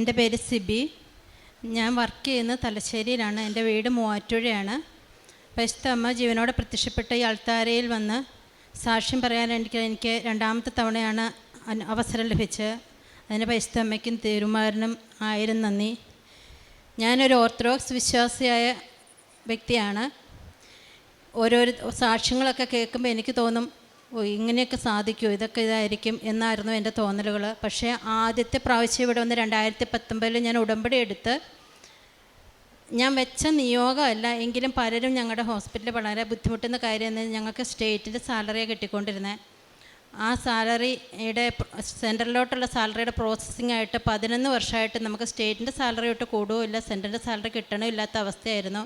എന്റെ പേര് സിബി. ഞാൻ വർക്ക് ചെയ്യുന്ന തലശ്ശേരിയിലാണ്. എന്റെ വീട് മൂവാറ്റുഴയാണ് പരിശുദ്ധ അമ്മ ജീവനോടെ പ്രത്യക്ഷപ്പെട്ട ഈ അൾത്താരയിൽ വന്ന് സാക്ഷ്യം പറയാൻ എനിക്ക് എനിക്ക് രണ്ടാമത്തെ തവണയാണ് അവസരം ലഭിച്ചത്. അതിന് പരിശുദ്ധ അമ്മയ്ക്കും തിരുമാരനും ആയിരം നന്ദി. ഞാനൊരു ഓർത്തഡോക്സ് വിശ്വാസിയായ വ്യക്തിയാണ്. ഓരോരോ സാക്ഷ്യങ്ങളൊക്കെ കേൾക്കുമ്പോൾ എനിക്ക് തോന്നും ഇങ്ങനെയൊക്കെ സാധിക്കുമോ ഇതൊക്കെ ഇതായിരിക്കും എന്നായിരുന്നു എന്റെ തോന്നലുകൾ. പക്ഷേ ആദ്യത്തെ പ്രാവശ്യം ഇവിടെ വന്ന് രണ്ടായിരത്തി പത്തൊമ്പതിൽ ഞാൻ ഉടമ്പടി എടുത്ത് ഞാൻ വെച്ച നിയോഗമല്ല എങ്കിലും പലരും ഞങ്ങളുടെ ഹോസ്പിറ്റലിൽ വളരെ ബുദ്ധിമുട്ടുന്ന കാര്യം എന്ന് ഞങ്ങൾക്ക് സ്റ്റേറ്റിന്റെ സാലറിയെ കിട്ടിക്കൊണ്ടിരുന്നത് ആ സാലറിയുടെ സെന്ററിലോട്ടുള്ള സാലറിയുടെ പ്രോസസ്സിംഗ് ആയിട്ട് പതിനൊന്ന് വർഷമായിട്ട് നമുക്ക് സ്റ്റേറ്റിന്റെ സാലറി തൊട്ട് കൂടുകയില്ല സെന്ററിന്റെ സാലറി കിട്ടണമില്ലാത്ത അവസ്ഥയായിരുന്നു.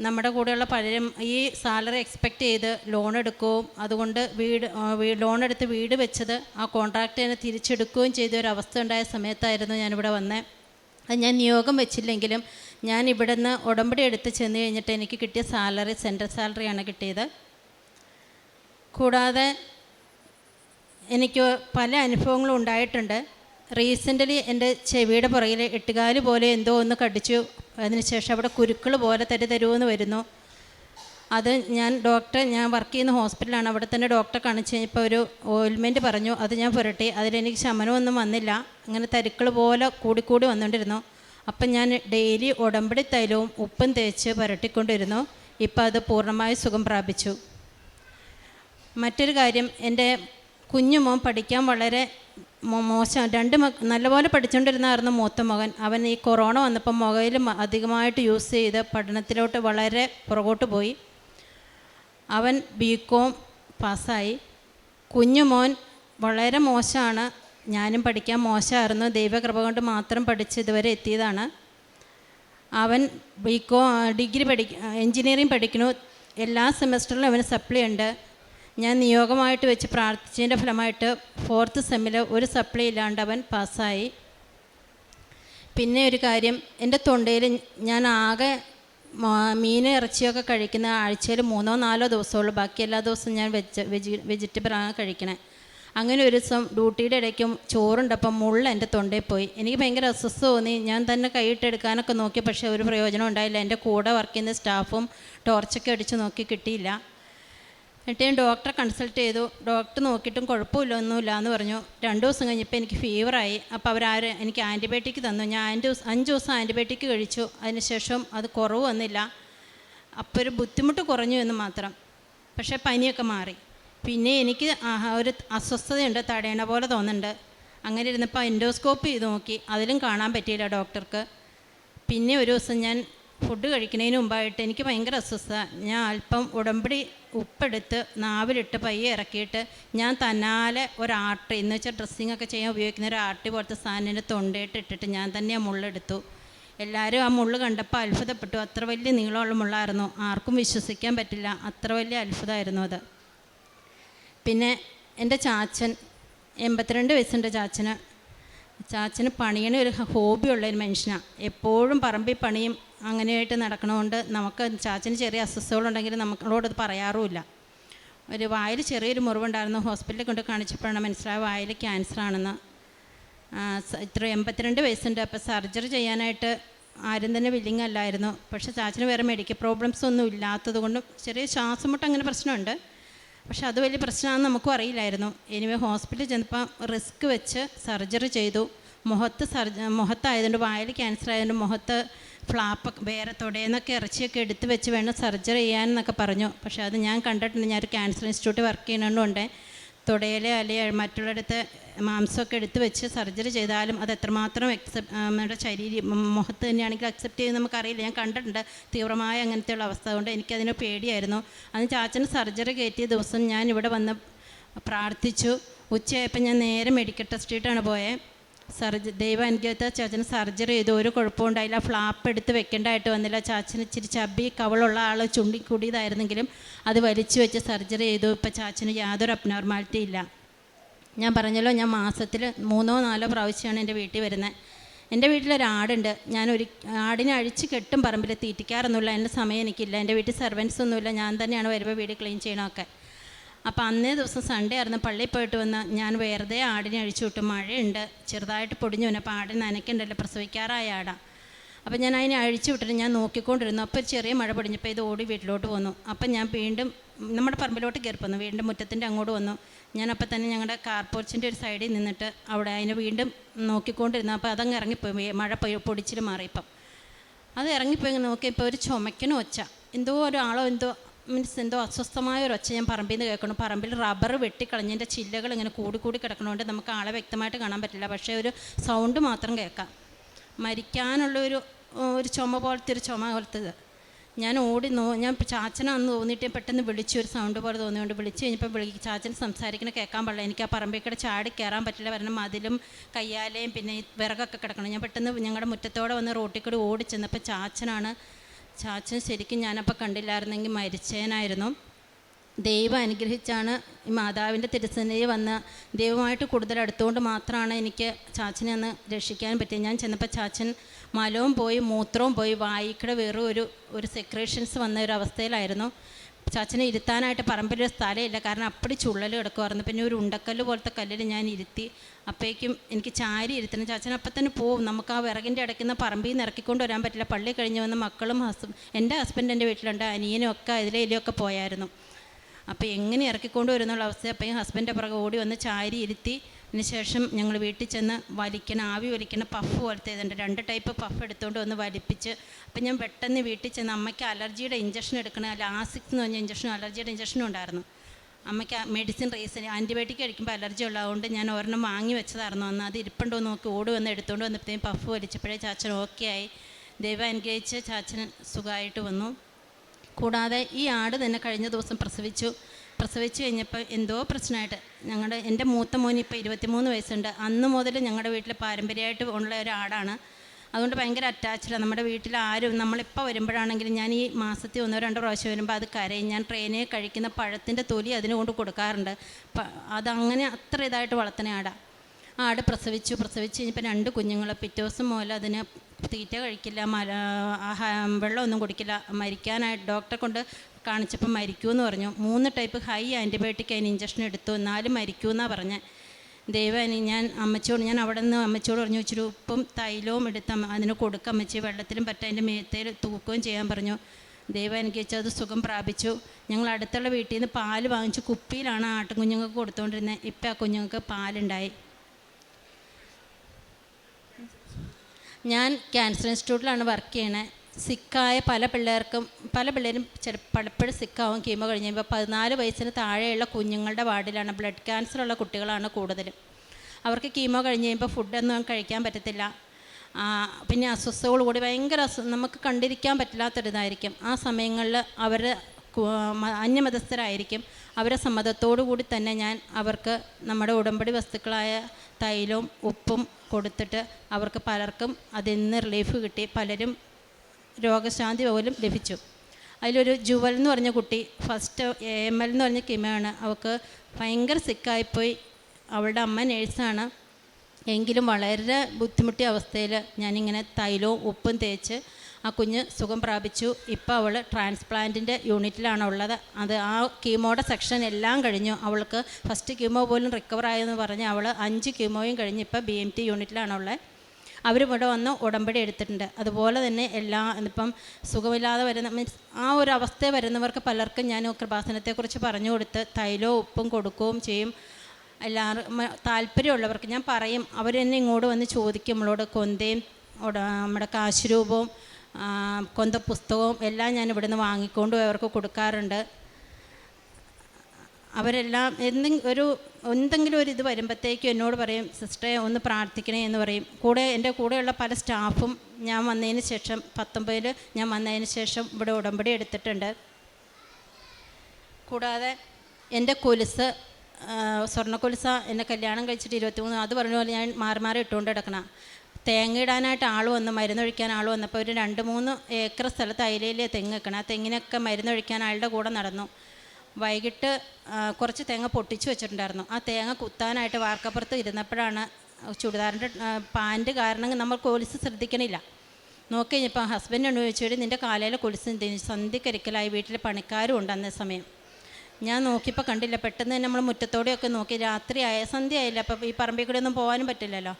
നമ്മുടെ കൂടെയുള്ള പലരും ഈ സാലറി എക്സ്പെക്റ്റ് ചെയ്ത് ലോൺ എടുക്കുകയും അതുകൊണ്ട് വീട് ലോൺ എടുത്ത് വീട് വെച്ചത് ആ കോൺട്രാക്റ്റ് തന്നെ തിരിച്ചെടുക്കുകയും ചെയ്ത ഒരു അവസ്ഥ ഉണ്ടായ സമയത്തായിരുന്നു ഞാനിവിടെ വന്നത് അത് ഞാൻ നിയോഗം വെച്ചില്ലെങ്കിലും ഞാൻ ഇവിടെ നിന്ന് ഉടമ്പടി എടുത്ത് ചെന്ന് കഴിഞ്ഞിട്ട് എനിക്ക് കിട്ടിയ സാലറി സെൻട്രൽ സാലറിയാണ് കിട്ടിയത്. കൂടാതെ എനിക്ക് പല അനുഭവങ്ങളും ഉണ്ടായിട്ടുണ്ട്. റീസെന്റലി എന്റെ ചെവിയുടെ പുറകിൽ എട്ടുകാൽ പോലെ എന്തോ ഒന്ന് കടിച്ചു അതിനുശേഷം അവിടെ കുരുക്കൾ പോലെ തരി തരുമെന്ന് വരുന്നു. അത് ഞാൻ ഡോക്ടറെ ഞാൻ വർക്ക് ചെയ്യുന്ന ഹോസ്പിറ്റലാണ് അവിടെ തന്നെ ഡോക്ടറെ കാണിച്ച് കഴിഞ്ഞപ്പോൾ ഒരു ഓയിൽമെന്റ് പറഞ്ഞു. അത് ഞാൻ പുരട്ടി. അതിലെനിക്ക് ശമനമൊന്നും വന്നില്ല. അങ്ങനെ തരുക്കൾ പോലെ കൂടിക്കൂടി വന്നുകൊണ്ടിരുന്നു. അപ്പം ഞാൻ ഡെയിലി ഉടമ്പടി തൈലവും ഉപ്പും തേച്ച് പുരട്ടിക്കൊണ്ടിരുന്നു. ഇപ്പം അത് പൂർണമായി സുഖം പ്രാപിച്ചു. മറ്റൊരു കാര്യം എന്റെ കുഞ്ഞുമോൻ പഠിക്കാൻ വളരെ മോശം. രണ്ട് നല്ലപോലെ പഠിച്ചുകൊണ്ടിരുന്നായിരുന്നു മൂത്ത മകൻ. അവൻ ഈ കൊറോണ വന്നപ്പോൾ മൊബൈൽ അധികമായിട്ട് യൂസ് ചെയ്ത് പഠനത്തിലോട്ട് വളരെ പുറകോട്ട് പോയി. അവൻ ബി കോം പാസ്സായി. കുഞ്ഞുമോൻ വളരെ മോശമാണ്. ഞാനും പഠിക്കാൻ മോശമായിരുന്നു. ദൈവകൃപ കൊണ്ട് മാത്രം പഠിച്ച് ഇതുവരെ എത്തിയതാണ്. അവൻ ബി കോം ഡിഗ്രി പഠി എൻജിനീയറിംഗ് പഠിക്കുന്നു. എല്ലാ സെമസ്റ്ററിലും അവന് സപ്ലി ഉണ്ട്. ഞാൻ നിയോഗമായിട്ട് വെച്ച് പ്രാർത്ഥിച്ചതിന്റെ ഫലമായിട്ട് ഫോർത്ത് സെമ്മിൽ ഒരു സപ്ലൈ ഇല്ലാണ്ട് അവൻ പാസ്സായി പിന്നെ ഒരു കാര്യം എന്റെ തൊണ്ടയിൽ ഞാൻ ആകെ മീൻ ഇറച്ചിയൊക്കെ കഴിക്കുന്ന ആഴ്ചയിൽ മൂന്നോ നാലോ ദിവസമുള്ളൂ. ബാക്കി എല്ലാ ദിവസവും ഞാൻ വെജ് വെജി വെജിറ്റബിളാണ് കഴിക്കണേ. അങ്ങനെ ഒരു ദിവസം ഡ്യൂട്ടിയുടെ ഇടയ്ക്കും ചോറുണ്ടപ്പം മുള്ള എന്റെ തൊണ്ടയിൽ പോയി. എനിക്ക് ഭയങ്കര അസ്വസ്ഥ തോന്നി. ഞാൻ തന്നെ കൈയിട്ടെടുക്കാനൊക്കെ നോക്കി പക്ഷേ ഒരു പ്രയോജനം ഉണ്ടായില്ല. എന്റെ കൂടെ വർക്ക് ചെയ്യുന്ന സ്റ്റാഫും ടോർച്ചൊക്കെ അടിച്ച് നോക്കി കിട്ടിയില്ല. എന്നിട്ട് ഞാൻ ഡോക്ടറെ കൺസൾട്ട് ചെയ്തു. ഡോക്ടർ നോക്കിയിട്ടും കുഴപ്പമില്ല ഒന്നുമില്ല എന്ന് പറഞ്ഞു. രണ്ട് ദിവസം കഴിഞ്ഞപ്പോൾ എനിക്ക് ഫീവറായി അപ്പോൾ അവരാര് എനിക്ക് ആന്റിബയോട്ടിക് തന്നു. ഞാൻ അഞ്ച് ദിവസം അഞ്ച് ദിവസം ആന്റിബയോട്ടിക് കഴിച്ചു. അതിനുശേഷം അത് കുറവ് വന്നില്ല. അപ്പോൾ ഒരു ബുദ്ധിമുട്ട് കുറഞ്ഞു എന്ന് മാത്രം. പക്ഷേ പനിയൊക്കെ മാറി. പിന്നെ എനിക്ക് ഒരു അസ്വസ്ഥതയുണ്ട്. തടയണ പോലെ തോന്നുന്നുണ്ട്. അങ്ങനെ ഇരുന്നപ്പോൾ എൻഡോസ്കോപ്പ് ചെയ്ത് നോക്കി. അതിലും കാണാൻ പറ്റിയില്ല ഡോക്ടർക്ക് പിന്നെ ഒരു ദിവസം ഞാൻ ഫുഡ് കഴിക്കുന്നതിന് മുമ്പായിട്ട് എനിക്ക് ഭയങ്കര അസ്വസ്ഥ ഞാൻ അല്പം ഉടമ്പടി ഉപ്പെടുത്ത് നാവിലിട്ട് പയ്യെ ഇറക്കിയിട്ട് ഞാൻ തന്നാലെ ഒരു ആർട്ട് എന്ന് വെച്ചാൽ ഡ്രസ്സിങ് ഒക്കെ ചെയ്യാൻ ഉപയോഗിക്കുന്ന ഒരു ആർട്ടി പോലത്തെ സാധനം എന്റെ തൊണ്ടയിട്ട് ഇട്ടിട്ട് ഞാൻ തന്നെ ആ മുള്ളെടുത്തു. എല്ലാവരും ആ മുള്ള് കണ്ടപ്പോൾ അത്ഭുതപ്പെട്ടു. അത്ര വലിയ നീളമുള്ള മുള്ളായിരുന്നു. ആർക്കും വിശ്വസിക്കാൻ പറ്റില്ല. അത്ര വലിയ അത്ഭുതമായിരുന്നു അത്. പിന്നെ എന്റെ ചാച്ചൻ എൺപത്തിരണ്ട് വയസ്സിന്റെ ചാച്ചന്. ചാച്ചന് പണിയണ ഒരു ഹോബി ഉള്ള ഒരു മനുഷ്യനാണ് എപ്പോഴും പറമ്പിൽ പണിയും അങ്ങനെയായിട്ട് നടക്കണതുകൊണ്ട് നമുക്ക് ചാച്ചന് ചെറിയ അസ്വസ്ഥതകളുണ്ടെങ്കിൽ അത് പറയാറുമില്ല. ഒരു വായിൽ ചെറിയൊരു മുറിവുണ്ടായിരുന്നു. ഹോസ്പിറ്റലിൽ കൊണ്ട് കാണിച്ചപ്പോഴാണ് മനസ്സിലായത് വായിൽ ക്യാൻസർ ആണെന്ന്. ഇത്ര എൺപത്തിരണ്ട് വയസ്സുണ്ട്. അപ്പോൾ സർജറി ചെയ്യാനായിട്ട് ആരും തന്നെ വില്ലിങ് അല്ലായിരുന്നു. പക്ഷേ ചാച്ചന് വേറെ മെഡിക്കൽ പ്രോബ്ലംസ് ഒന്നും ഇല്ലാത്തത് കൊണ്ടും ചെറിയ ശ്വാസം മുട്ട് അങ്ങനെ പ്രശ്നമുണ്ട്. പക്ഷെ അത് വലിയ പ്രശ്നമാണെന്ന് നമുക്കും അറിയില്ലായിരുന്നു. എനിവേ ഹോസ്പിറ്റലിൽ ചെന്നപ്പോൾ റിസ്ക് വെച്ച് സർജറി ചെയ്തു. മുഖത്ത് സർജ മുഖത്തായതുകൊണ്ട് വായിൽ ക്യാൻസർ ആയതുകൊണ്ട് മുഖത്ത് ഫ്ലാപ്പ് വേറെ തുടയെന്നൊക്കെ ഇറച്ചിയൊക്കെ എടുത്ത് വെച്ച് വേണം സർജറി ചെയ്യാനെന്നൊക്കെ പറഞ്ഞു. പക്ഷേ അത് ഞാൻ കണ്ടിട്ടുണ്ട്. ഞാനൊരു ക്യാൻസർ ഇൻസ്റ്റിറ്റ്യൂട്ടിൽ വർക്ക് ചെയ്യുന്നതുകൊണ്ട് തുടയിലെ അല്ലെങ്കിൽ മറ്റുള്ളിടത്ത് മാംസമൊക്കെ എടുത്തു വെച്ച് സർജറി ചെയ്താലും അത് എത്രമാത്രം അക്സെപ്റ്റ് നമ്മുടെ ശരീരം മുഖത്ത് തന്നെയാണെങ്കിൽ അക്സെപ്റ്റ് ചെയ്യുന്ന നമുക്കറിയില്ല. ഞാൻ കണ്ടിട്ടുണ്ട്. തീവ്രമായ അങ്ങനത്തെയുള്ള അവസ്ഥ കൊണ്ട് എനിക്കതിന് പേടിയായിരുന്നു. അന്ന് ചാച്ചന് സർജറി കയറ്റിയ ദിവസം ഞാൻ ഇവിടെ വന്ന് പ്രാർത്ഥിച്ചു. ഉച്ചയായപ്പോൾ ഞാൻ നേരെ മെഡിക്കൽ ടെസ്റ്റിട്ടാണ് പോയത് സർജ ദൈവം അനുഗ്രഹത്തെ ചാച്ചന് സർജറി ചെയ്തു. ഒരു കുഴപ്പവും ഉണ്ടായില്ല. ഫ്ലാപ്പ് എടുത്ത് വെക്കേണ്ടതായിട്ട് വന്നില്ല. ചാച്ചന് ഇച്ചിരി ചബി കവളുള്ള ആൾ ചുണ്ടി കൂടിയതായിരുന്നെങ്കിലും അത് വലിച്ചു വെച്ച് സർജറി ചെയ്തു. ഇപ്പോൾ ചാച്ചന് യാതൊരു അബ്നോർമാലിറ്റി ഇല്ല. ഞാൻ പറഞ്ഞല്ലോ ഞാൻ മാസത്തിൽ മൂന്നോ നാലോ പ്രാവശ്യമാണ് എന്റെ വീട്ടിൽ വരുന്നത് എന്റെ വീട്ടിലൊരാടുണ്ട്. ഞാൻ ഒരു ആടിനെ അഴിച്ച് കെട്ടും പറമ്പിൽ തീറ്റിക്കാറൊന്നുമില്ല. എന്റെ സമയം എനിക്കില്ല. എന്റെ വീട്ടിൽ സെർവൻസ് ഒന്നുമില്ല. ഞാൻ തന്നെയാണ് വരുമ്പോൾ വീട് ക്ലീൻ ചെയ്യണമൊക്കെ അപ്പോൾ അന്നേ ദിവസം സൺഡേ ആയിരുന്നു. പള്ളിയിൽ പോയിട്ട് വന്ന് ഞാൻ വെറുതെ ആടിനെ അഴിച്ചു വിട്ടു. മഴയുണ്ട്. ചെറുതായിട്ട് പൊടിഞ്ഞു വന്നു അപ്പോൾ ആടിന് നനയ്ക്കണ്ടല്ലോ. പ്രസവിക്കാറായ ആടാ അപ്പോൾ ഞാൻ അതിനെ അഴിച്ചു വിട്ടിട്ട് ഞാൻ നോക്കിക്കൊണ്ടിരുന്നു. അപ്പോൾ ചെറിയ മഴ പൊടിഞ്ഞപ്പോൾ ഇത് ഓടി വീട്ടിലോട്ട് വന്നു. അപ്പം ഞാൻ വീണ്ടും നമ്മുടെ പറമ്പിലോട്ട് കയറി പോന്നു. വീണ്ടും മുറ്റത്തിന്റെ അങ്ങോട്ട് വന്നു. ഞാൻ അപ്പം തന്നെ ഞങ്ങളുടെ കാർപോർച്ചിന്റെ ഒരു സൈഡിൽ നിന്നിട്ട് അവിടെ അതിനെ വീണ്ടും നോക്കിക്കൊണ്ടിരുന്നു. അപ്പോൾ അതങ്ങ് ഇറങ്ങിപ്പോയി. മഴ പൊടിച്ചിൽ മാറിയപ്പം അത് ഇറങ്ങിപ്പോയി. നോക്കിയപ്പോൾ ഒരു ചുമക്കണ ഒച്ച. എന്തോ ഒരാളോ എന്തോ മീൻസ് എന്തോ അസ്വസ്ഥമായ ഒരു ഒച്ച ഞാൻ പറമ്പിൽ നിന്ന് കേൾക്കണം പറമ്പിൽ റബ്ബർ വെട്ടിക്കളഞ്ഞതിന്റെ ചില്ലകൾ ഇങ്ങനെ കൂടി കൂടി കിടക്കണോണ്ട് നമുക്ക് ആളെ വ്യക്തമായിട്ട് കാണാൻ പറ്റില്ല. പക്ഷേ ഒരു സൗണ്ട് മാത്രം കേൾക്കാം. മരിക്കാനുള്ള ഒരു ഒരു ചുമ പോലത്തെ ഒരു ചുമ പോലത്തത്. ഞാൻ ഓടി നോ ഞാൻ ചാച്ചനാന്ന് തോന്നിയിട്ട് പെട്ടെന്ന് വിളിച്ചു ഒരു സൗണ്ട് പോലെ തോന്നിയോണ്ട് വിളിച്ചു കഴിഞ്ഞപ്പോൾ വിളി ചാച്ചൻ സംസാരിക്കണ കേൾക്കാൻ പാടില്ല. എനിക്ക് ആ പറമ്പിൽ ചാടി കയറാൻ പറ്റില്ല. കാരണം മതിലും കയ്യാലയും പിന്നെ വിറകൊക്കെ കിടക്കണം. ഞാൻ പെട്ടെന്ന് ഞങ്ങളുടെ മുറ്റത്തോടെ വന്ന് റോട്ടിൽ കൂടി ഓടി ചെന്നപ്പോൾ ചാച്ചനാണ് ചാച്ചൻ ശരിക്കും ഞാനപ്പോൾ കണ്ടില്ലായിരുന്നെങ്കിൽ മരിച്ചേനായിരുന്നു. ദൈവം അനുഗ്രഹിച്ചാണ് ഈ മാതാവിന്റെ തിരുസന്നിധി വന്ന് ദൈവമായിട്ട് കൂടുതൽ അടുത്തുകൊണ്ട് മാത്രമാണ് എനിക്ക് ചാച്ചനെ ഒന്ന് രക്ഷിക്കാൻ പറ്റിയത്. ഞാൻ ചെന്നപ്പോൾ ചാച്ചൻ മലവും പോയി മൂത്രവും പോയി വായിക്കടെ വെറും ഒരു ഒരു സെക്രേഷൻസ് വന്ന ഒരു അവസ്ഥയിലായിരുന്നു. ചാച്ചനെ ഇരുത്താനായിട്ട് പറമ്പിലൊരു സ്ഥലമില്ല. കാരണം അപ്പടി ചുള്ളൽ കിടക്കുമായിരുന്നു പിന്നെ ഒരു ഉണ്ടക്കല്ല് പോലത്തെ കല്ലിൽ ഞാൻ ഇരുത്തി അപ്പോഴേക്കും എനിക്ക് ചാരി ഇരുത്തണം. ചാച്ചൻ അപ്പം തന്നെ പോവും. നമുക്ക് ആ വിറകിന്റെ ഇടയ്ക്കുന്ന പറമ്പിൽ നിന്ന് ഇറക്കിക്കൊണ്ട് വരാൻ പറ്റില്ല. പള്ളി കഴിഞ്ഞ് വന്ന മക്കളും ഹസ് എന്റെ ഹസ്ബൻഡ് എന്റെ വീട്ടിലുണ്ട്. അനിയനും ഒക്കെ അതിലേലും ഒക്കെ പോയായിരുന്നു. അപ്പോൾ എങ്ങനെ ഇറക്കിക്കൊണ്ട് വരുന്നുള്ള അവസ്ഥ. അപ്പോൾ ഈ ഹസ്ബൻഡിന്റെ പുറകെ ഓടി വന്ന് ചാരി ഇരുത്തി അതിന് ശേഷം ഞങ്ങൾ വീട്ടിൽ ചെന്ന് വലിക്കണ ആവി വലിക്കണ പഫ് പോലത്തെ ഇതുണ്ട് രണ്ട് ടൈപ്പ് പഫ് എടുത്തുകൊണ്ട് വന്ന് വലിപ്പിച്ച് അപ്പം ഞാൻ പെട്ടെന്ന് വീട്ടിൽ ചെന്ന് അമ്മയ്ക്ക് അലർജിയുടെ ഇഞ്ചക്ഷൻ എടുക്കണ ലാസിക്സ് എന്ന് പറഞ്ഞ ഇഞ്ചക്ഷനും അലർജിയുടെ ഇഞ്ചക്ഷനും ഉണ്ടായിരുന്നു. അമ്മയ്ക്ക് മെഡിസിൻ റീസൺ ആന്റിബയോട്ടിക് കഴിക്കുമ്പോൾ അലർജി ഉള്ളതുകൊണ്ട് ഞാൻ ഒരെണ്ണം വാങ്ങി വെച്ചതായിരുന്നു. അന്ന് അത് ഇരിപ്പുണ്ടോ നോക്കി ഓടി വന്ന് എടുത്തുകൊണ്ട് വന്നപ്പോഴത്തേക്കും പഫ് വലിച്ചപ്പോഴേ ചാച്ചൻ ഓക്കെ ആയി. ദൈവം അനുഗ്രഹിച്ച് ചാച്ചൻ സുഖമായിട്ട് വന്നു. കൂടാതെ ഈ ആട് തന്നെ കഴിഞ്ഞ ദിവസം പ്രസവിച്ചു. പ്രസവിച്ച് കഴിഞ്ഞപ്പോൾ എന്തോ പ്രശ്നമായിട്ട് ഞങ്ങളുടെ എന്റെ മൂത്ത മോന് ഇപ്പോൾ ഇരുപത്തിമൂന്ന് വയസ്സുണ്ട്. അന്ന് മുതൽ ഞങ്ങളുടെ വീട്ടിൽ പാരമ്പര്യമായിട്ട് ഉള്ള ഒരു ആടാണ് അതുകൊണ്ട് ഭയങ്കര അറ്റാച്ച്ഡാണ് നമ്മുടെ വീട്ടിൽ ആരും നമ്മളിപ്പോൾ വരുമ്പോഴാണെങ്കിലും ഞാൻ ഈ മാസത്തിൽ ഒന്നോ രണ്ടോ പ്രാവശ്യം വരുമ്പോൾ അത് കരയും. ഞാൻ ട്രെയിനിൽ കഴിക്കുന്ന പഴത്തിന്റെ തൊലി അതിനുകൊണ്ട് കൊടുക്കാറുണ്ട്. അതങ്ങനെ അത്ര ഇതായിട്ട് വളർത്തുന്ന ആടാണ് ആട് പ്രസവിച്ചു. പ്രസവിച്ച് കഴിഞ്ഞപ്പോൾ രണ്ട് കുഞ്ഞുങ്ങൾ പിറ്റേ ദിവസം മുതൽ അതിന് തീറ്റ കഴിക്കില്ല മല വെള്ളമൊന്നും കുടിക്കില്ല. മരിക്കാനായിട്ട് ഡോക്ടറെ കൊണ്ട് കാണിച്ചപ്പോൾ മരിക്കുമെന്ന് പറഞ്ഞു. മൂന്ന് ടൈപ്പ് ഹൈ ആന്റിബയോട്ടിക് അതിന് ഇഞ്ചക്ഷൻ എടുത്തു. എന്നാലും മരിക്കുമെന്നാണ് പറഞ്ഞത് ദൈവം ഞാൻ അമ്മച്ചോട് ഞാൻ അവിടെ നിന്ന് അമ്മച്ചോട് പറഞ്ഞു ഇച്ചിരി ഉപ്പും തൈലവും എടുത്ത് അതിന് കൊടുക്കുക അമ്മച്ചി. വെള്ളത്തിലും പറ്റ അതിന്റെ മേത്തേൽ തൂക്കുകയും ചെയ്യാൻ പറഞ്ഞു. ദൈവം അനുഗ്രഹിച്ച് അത് സുഖം പ്രാപിച്ചു. ഞങ്ങൾ അടുത്തുള്ള വീട്ടിൽ നിന്ന് പാൽ വാങ്ങിച്ച് കുപ്പിയിലാണ് ആട്ടും ആട്ടുകുഞ്ഞുങ്ങൾക്ക് കൊടുത്തുകൊണ്ടിരുന്നത് ഇപ്പം ആ കുഞ്ഞുങ്ങൾക്ക് പാലുണ്ടായി. ഞാൻ ക്യാൻസർ ഇൻസ്റ്റിറ്റ്യൂട്ടിലാണ് വർക്ക് ചെയ്യണത് സിക്കായ പല പിള്ളേർക്കും പല പിള്ളേരും ചില പലപ്പോഴും സിക്കാവും കീമോ കഴിഞ്ഞ് കഴിയുമ്പോൾ പതിനാല് വയസ്സിന് താഴെയുള്ള കുഞ്ഞുങ്ങളുടെ വാർഡിലാണ് ബ്ലഡ് ക്യാൻസറുള്ള കുട്ടികളാണ് കൂടുതലും. അവർക്ക് കീമോ കഴിഞ്ഞ് കഴിയുമ്പോൾ ഫുഡൊന്നും കഴിക്കാൻ പറ്റത്തില്ല. പിന്നെ അസ്വസ്ഥതകൾ കൂടി ഭയങ്കര അസ്വ നമുക്ക് കണ്ടിരിക്കാൻ പറ്റില്ലാത്തൊരിതായിരിക്കും. ആ സമയങ്ങളിൽ അവർ അന്യമതസ്ഥരായിരിക്കും. അവരെ സമ്മതത്തോടു കൂടി തന്നെ ഞാൻ അവർക്ക് നമ്മുടെ ഉടമ്പടി വസ്തുക്കളായ തൈലവും ഉപ്പും കൊടുത്തിട്ട് അവർക്ക് പലർക്കും അതിൽ നിന്ന് റിലീഫ് കിട്ടി. പലരും രോഗശാന്തി പോലും ലഭിച്ചു. അതിലൊരു ജുവൽ എന്ന് പറഞ്ഞ കുട്ടി ഫസ്റ്റ് എ എൽ എന്ന് പറഞ്ഞ കിമയാണ്. അവൾക്ക് ഭയങ്കര സിക്കായിപ്പോയി അവളുടെ അമ്മ നേഴ്സാണ് എങ്കിലും വളരെ ബുദ്ധിമുട്ടിയ അവസ്ഥയിൽ ഞാനിങ്ങനെ തൈലവും ഉപ്പും തേച്ച് ആ കുഞ്ഞ് സുഖം പ്രാപിച്ചു. ഇപ്പോൾ അവൾ ട്രാൻസ്പ്ലാന്റിന്റെ യൂണിറ്റിലാണ് ഉള്ളത്. അത് ആ കീമോയുടെ സെക്ഷൻ എല്ലാം കഴിഞ്ഞു. അവൾക്ക് ഫസ്റ്റ് കീമോ പോലും റിക്കവർ ആയെന്ന് പറഞ്ഞ് അവൾ അഞ്ച് കീമോയും കഴിഞ്ഞ് ഇപ്പോൾ ബി എം ടി യൂണിറ്റിലാണുള്ളത് അവരും ഇവിടെ വന്ന് ഉടമ്പടി എടുത്തിട്ടുണ്ട്. അതുപോലെ തന്നെ എല്ലാ ഇപ്പം സുഖമില്ലാതെ വരുന്ന മീൻസ് ആ ഒരു അവസ്ഥ വരുന്നവർക്ക് പലർക്കും ഞാൻ കൃപാസനത്തെക്കുറിച്ച് പറഞ്ഞു കൊടുത്ത് തൈലവും ഉപ്പും കൊടുക്കുകയും ചെയ്യും. എല്ലാവർക്കും താല്പര്യമുള്ളവർക്ക് ഞാൻ പറയും അവർ തന്നെ ഇങ്ങോട്ട് വന്ന് ചോദിക്കും നമ്മളോട് കൊന്തയും നമ്മുടെ കാശുരൂപവും കൊന്ത പുസ്തകവും എല്ലാം ഞാൻ ഇവിടുന്ന് വാങ്ങിക്കൊണ്ട് അവർക്ക് കൊടുക്കാറുണ്ട്. അവരെല്ലാം എന്തെങ്കിലും ഒരു എന്തെങ്കിലും ഒരു ഇത് വരുമ്പോഴത്തേക്കും എന്നോട് പറയും സിസ്റ്ററെ ഒന്ന് പ്രാർത്ഥിക്കണേ എന്ന് പറയും. കൂടെ എന്റെ കൂടെയുള്ള പല സ്റ്റാഫും ഞാൻ വന്നതിന് ശേഷം പത്തൊമ്പതിൽ ഞാൻ വന്നതിന് ശേഷം ഇവിടെ ഉടമ്പടി എടുത്തിട്ടുണ്ട്. കൂടാതെ എന്റെ കൊലുസ് സ്വർണ കൊലുസ എന്നെ കല്യാണം കഴിച്ചിട്ട് ഇരുപത്തിമൂന്ന് അത് പറഞ്ഞ പോലെ ഞാൻ മാറി മാറി ഇട്ടുകൊണ്ട് കിടക്കണം തേങ്ങ ഇടാനായിട്ട് ആൾ വന്ന് മരുന്നൊഴിക്കാൻ ആൾ വന്നപ്പോൾ ഒരു രണ്ട് മൂന്ന് ഏക്കർ സ്ഥലത്ത് അയിലയിലെ തെങ്ങ് വെക്കണം. ആ തെങ്ങിനൊക്കെ മരുന്നൊഴിക്കാൻ അയാളുടെ കൂടെ നടന്നു. വൈകിട്ട് കുറച്ച് തേങ്ങ പൊട്ടിച്ചു വെച്ചിട്ടുണ്ടായിരുന്നു. ആ തേങ്ങ കുത്താനായിട്ട് വാർക്കപ്പുറത്ത് ഇരുന്നപ്പോഴാണ് ചുടിദാറിന്റെ പാന്റ് കാരണം നമ്മൾ കൊലുസ് ശ്രദ്ധിക്കണില്ല. നോക്കി കഴിഞ്ഞപ്പോൾ ഹസ്ബൻഡ് ഉണ്ട് ചോദിച്ചു നിന്റെ കാലയിലെ കൊലുസ് എന്ത് സന്ധിക്കരിക്കലായി വീട്ടിൽ പണിക്കാരും ഉണ്ട് അന്നേ സമയം. ഞാൻ നോക്കിയപ്പോൾ കണ്ടില്ല പെട്ടെന്ന് തന്നെ നമ്മൾ മുറ്റത്തോടെയൊക്കെ നോക്കി രാത്രി ആയ സന്ധ്യ ആയില്ല അപ്പോൾ ഈ പറമ്പിൽ കൂടെ ഒന്നും പോകാനും പറ്റില്ലല്ലോ.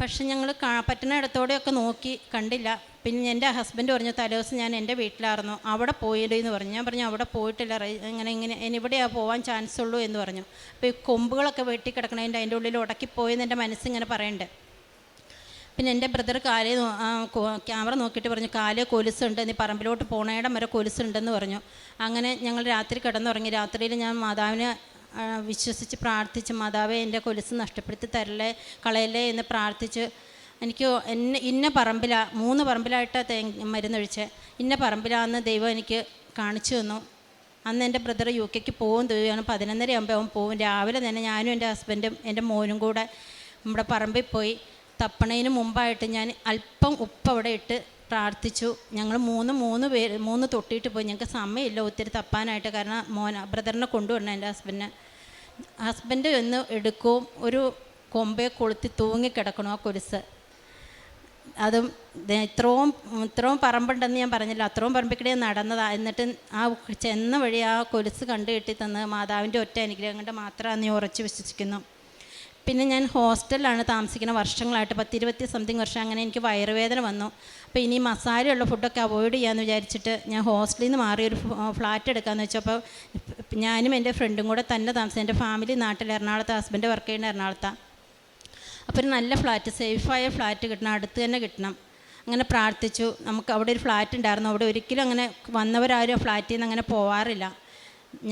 പക്ഷെ ഞങ്ങൾ പറ്റുന്ന ഇടത്തോടെയൊക്കെ നോക്കി കണ്ടില്ല. പിന്നെ എന്റെ ഹസ്ബൻഡ് പറഞ്ഞു തലേദിവസം ഞാൻ എന്റെ വീട്ടിലായിരുന്നു. അവിടെ പോയില്ല എന്ന് പറഞ്ഞു. ഞാൻ പറഞ്ഞു അവിടെ പോയിട്ടില്ല ഇങ്ങനെ ഇങ്ങനെ ഇനി ഇവിടെയാണ് പോകാൻ ചാൻസ് ഉള്ളൂ എന്ന് പറഞ്ഞു. അപ്പോൾ ഈ കൊമ്പുകളൊക്കെ വെട്ടി കിടക്കണതിന്റെ അതിന്റെ ഉള്ളിൽ ഉടക്കിപ്പോയെന്ന് എന്റെ മനസ്സിങ്ങനെ പറയുന്നുണ്ട് പിന്നെ എന്റെ ബ്രദർ കാലേ ക്യാമറ നോക്കിയിട്ട് പറഞ്ഞു കാലേ കൊലുസുണ്ട് നീ പറമ്പിലോട്ട് പോണേടം വരെ കൊലുസുണ്ടെന്ന് പറഞ്ഞു. അങ്ങനെ ഞങ്ങൾ രാത്രി കിടന്നുറങ്ങി. രാത്രിയിൽ ഞാൻ മാതാവിനെ വിശ്വസിച്ച് പ്രാർത്ഥിച്ച് മാതാവെ എന്റെ കൊലുസ് നഷ്ടപ്പെടുത്തി തരല്ലേ കളയല്ലേ എന്ന് പ്രാർത്ഥിച്ച് എനിക്ക് എന്നെ ഇന്ന പറമ്പിലാ മൂന്ന് പറമ്പിലായിട്ട് തേ മരുന്നൊഴിച്ച്. ഇന്ന പറമ്പിലാന്ന് ദൈവം എനിക്ക് കാണിച്ചു തന്നു. അന്ന് എന്റെ ബ്രദർ യു കെക്ക് പോകും ദൈവമാണ് പതിനൊന്നര ആകുമ്പോൾ അവൻ പോകും രാവിലെ തന്നെ ഞാനും എന്റെ ഹസ്ബൻഡും എന്റെ മോനും കൂടെ നമ്മുടെ പറമ്പിൽ പോയി. തപ്പണതിന് മുമ്പായിട്ട് ഞാൻ അല്പം ഉപ്പ് അവിടെ ഇട്ട് പ്രാർത്ഥിച്ചു. ഞങ്ങൾ മൂന്ന് മൂന്ന് പേര് മൂന്ന് തൊട്ടിയിട്ട് പോയി. ഞങ്ങൾക്ക് സമയമില്ല. ഒത്തിരി തപ്പാനായിട്ട് കാരണം മോൻ ബ്രദറിനെ കൊണ്ടുവരണം എന്റെ ഹസ്ബൻഡിനെ. ഹസ്ബൻഡ് ഒന്ന് എടുക്കും. ഒരു കൊമ്പെ കൊളുത്തി തൂങ്ങിക്കിടക്കണം ആ കുരിസ് അതും ഇത്രയും ഇത്രയും പറമ്പുണ്ടെന്ന് ഞാൻ പറഞ്ഞില്ല. അത്രയും പറമ്പിക്കിടെ നടന്നതാ. എന്നിട്ട് ആ ചെന്ന വഴി ആ കൊലുസ് കണ്ടു കിട്ടി തന്ന് മാതാവിന്റെ ഒറ്റ അനുഗ്രഹം കൊണ്ട് മാത്രമാണ് നീ ഉറച്ചു വിശ്വസിക്കുന്നു. പിന്നെ ഞാൻ ഹോസ്റ്റലിലാണ് താമസിക്കുന്ന വർഷങ്ങളായിട്ട് പത്തിരുപത്തി സംതിങ് വർഷം അങ്ങനെ എനിക്ക് വയറുവേദന വന്നു. അപ്പോൾ ഇനി മസാലയുള്ള ഫുഡൊക്കെ അവോയ്ഡ് ചെയ്യാമെന്ന് വിചാരിച്ചിട്ട് ഞാൻ ഹോസ്റ്റലിൽ നിന്ന് മാറി ഒരു ഫ്ലാറ്റ് എടുക്കാമെന്ന് വെച്ചപ്പോൾ ഞാനും എന്റെ ഫ്രണ്ടും കൂടെ തന്നെ താമസിച്ചു. എന്റെ ഫാമിലി നാട്ടിൽ എറണാകുളത്ത് ഹസ്ബൻഡ് വർക്ക് ചെയ്യുന്ന എറണാകുളത്താണ് അപ്പോൾ ഒരു നല്ല ഫ്ലാറ്റ് സേഫായ ഫ്ലാറ്റ് കിട്ടണം അടുത്ത് തന്നെ കിട്ടണം. അങ്ങനെ പ്രാർത്ഥിച്ചു. നമുക്ക് അവിടെ ഒരു ഫ്ലാറ്റ് ഉണ്ടായിരുന്നു. അവിടെ ഒരിക്കലും അങ്ങനെ വന്നവരാരും ഫ്ലാറ്റിൽ നിന്ന് അങ്ങനെ പോവാറില്ല.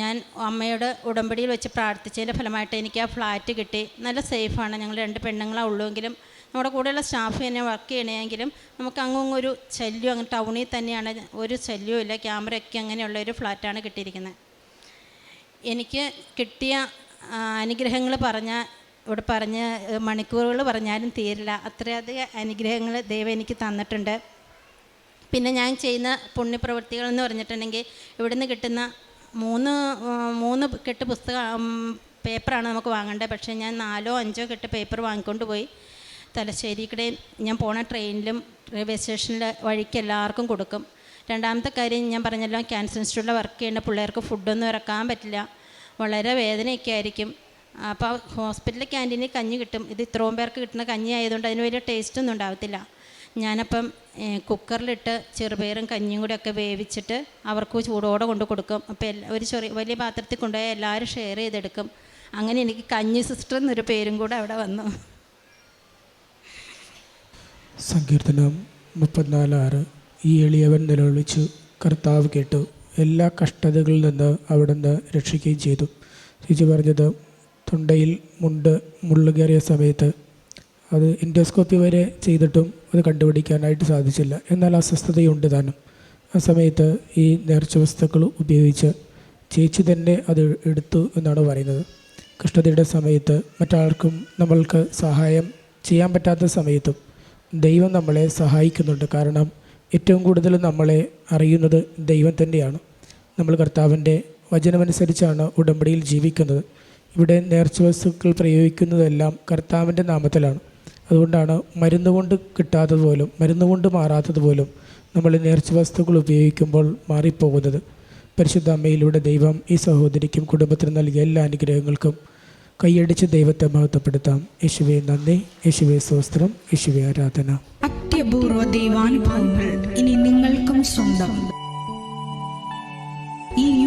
ഞാൻ അമ്മയുടെ ഉടമ്പടിയിൽ വെച്ച് പ്രാർത്ഥിച്ചതിന്റെ ഫലമായിട്ട് എനിക്ക് ആ ഫ്ലാറ്റ് കിട്ടി. നല്ല സേഫാണ്. ഞങ്ങൾ രണ്ട് പെണ്ണുങ്ങളെ ഉള്ളുവെങ്കിലും നമ്മുടെ കൂടെയുള്ള സ്റ്റാഫ് തന്നെ വർക്ക് ചെയ്യണമെങ്കിലും നമുക്ക് അങ്ങും ഒരു ശല്യം അങ്ങ് ടൗണിൽ തന്നെയാണ്. ഒരു ശല്യവും ഇല്ല. ക്യാമറയൊക്കെ അങ്ങനെയുള്ള ഒരു ഫ്ലാറ്റാണ് കിട്ടിയിരിക്കുന്നത്. എനിക്ക് കിട്ടിയ അനുഗ്രഹങ്ങൾ പറഞ്ഞ ഇവിടെ പറഞ്ഞ മണിക്കൂറുകൾ പറഞ്ഞാലും തീരില്ല. അത്രയധികം അനുഗ്രഹങ്ങൾ ദൈവം എനിക്ക് തന്നിട്ടുണ്ട്. പിന്നെ ഞാൻ ചെയ്യുന്ന പുണ്യപ്രവൃത്തികൾ എന്ന് പറഞ്ഞിട്ടുണ്ടെങ്കിൽ ഇവിടുന്ന് കിട്ടുന്ന മൂന്ന് മൂന്ന് കെട്ട് പുസ്തകം പേപ്പറാണ് നമുക്ക് വാങ്ങേണ്ടത് പക്ഷേ ഞാൻ നാലോ അഞ്ചോ കെട്ട് പേപ്പർ വാങ്ങിക്കൊണ്ട് പോയി. തലശ്ശേരിക്കടെ ഞാൻ പോണ ട്രെയിനിലും റെയിൽവേ സ്റ്റേഷനിലെ വഴിക്ക് എല്ലാവർക്കും കൊടുക്കും. രണ്ടാമത്തെ കാര്യം ഞാൻ പറഞ്ഞല്ലോ ക്യാൻസർ ഇൻസ്റ്റിറ്റ്യൂട്ടിൽ വർക്ക് ചെയ്യുന്ന പിള്ളേർക്ക് ഫുഡൊന്നും ഇറക്കാൻ പറ്റില്ല. വളരെ വേദനയൊക്കെ ആയിരിക്കും. അപ്പോൾ ഹോസ്പിറ്റലിൽ ക്യാന്റീനിൽ കഞ്ഞി കിട്ടും. ഇത് ഇത്രയും പേർക്ക് കിട്ടുന്ന കഞ്ഞി ആയതുകൊണ്ട് അതിന് വലിയ ടേസ്റ്റ് ഒന്നും ഉണ്ടാവത്തില്ല. ഞാനപ്പം കുക്കറിലിട്ട് ചെറുപയറും കഞ്ഞിയും കൂടെ ഒക്കെ വേവിച്ചിട്ട് അവർക്ക് ചൂടോടെ കൊണ്ട് കൊടുക്കും. അപ്പോൾ എല്ലാ ഒരു ചെറിയ വലിയ പാത്രത്തിൽ കൊണ്ടുപോയി എല്ലാവരും ഷെയർ ചെയ്തെടുക്കും. അങ്ങനെ എനിക്ക് കഞ്ഞി സിസ്റ്റർ എന്നൊരു പേരും കൂടെ അവിടെ വന്നു. സങ്കീർത്തനം മുപ്പത്തിനാല് ആറ് ഈ എളിയവൻ നിലവിളിച്ചു കർത്താവ് കേട്ടു. എല്ലാ കഷ്ടതകളിൽ നിന്ന് അവിടുന്ന് രക്ഷിക്കുകയും ചെയ്തു. ചേച്ചി പറഞ്ഞത് തൊണ്ടയിൽ മുണ്ട് മുള്ളുകയറിയ സമയത്ത് അത് ഇൻഡോസ്കോപ്പി വരെ ചെയ്തിട്ടും അത് കണ്ടുപിടിക്കാനായിട്ട് സാധിച്ചില്ല. എന്നാൽ അസ്വസ്ഥതയുണ്ട് താനും. ആ സമയത്ത് ഈ നേർച്ച വസ്തുക്കൾ ഉപയോഗിച്ച് ചേച്ചി തന്നെ അത് എടുത്തു എന്നാണ് പറയുന്നത്. കഷ്ടതയുടെ സമയത്ത് മറ്റാർക്കും നമ്മൾക്ക് സഹായം ചെയ്യാൻ പറ്റാത്ത സമയത്തും ദൈവം നമ്മളെ സഹായിക്കുന്നുണ്ട്. കാരണം ഏറ്റവും കൂടുതൽ നമ്മളെ അറിയുന്നത് ദൈവം തന്നെയാണ്. നമ്മൾ കർത്താവിന്റെ വചനമനുസരിച്ചാണ് ഉടമ്പടിയിൽ ജീവിക്കുന്നത്. ഇവിടെ നേർച്ച വസ്തുക്കൾ പ്രയോഗിക്കുന്നതെല്ലാം കർത്താവിന്റെ നാമത്തിലാണ്. അതുകൊണ്ടാണ് മരുന്ന് കൊണ്ട് കിട്ടാത്തത് പോലും മരുന്ന് കൊണ്ട് മാറാത്തത് പോലും നമ്മൾ നേർച്ച വസ്തുക്കൾ ഉപയോഗിക്കുമ്പോൾ മാറിപ്പോകുന്നത്. പരിശുദ്ധ അമ്മയിലൂടെ ദൈവം ഈ സഹോദരിക്കും കുടുംബത്തിന് നൽകിയ എല്ലാ അനുഗ്രഹങ്ങൾക്കും കൈയടിച്ച് ദൈവത്തെ മഹത്വപ്പെടുത്താം. യേശുവെ നന്ദി. യേശുവെ സ്വസ്ത്രം യേശുവെ ആരാധന. അത്യപൂർവ ദൈവാനുഭവങ്ങൾ ഇനി നിങ്ങൾക്കും സ്വന്തം. ഈ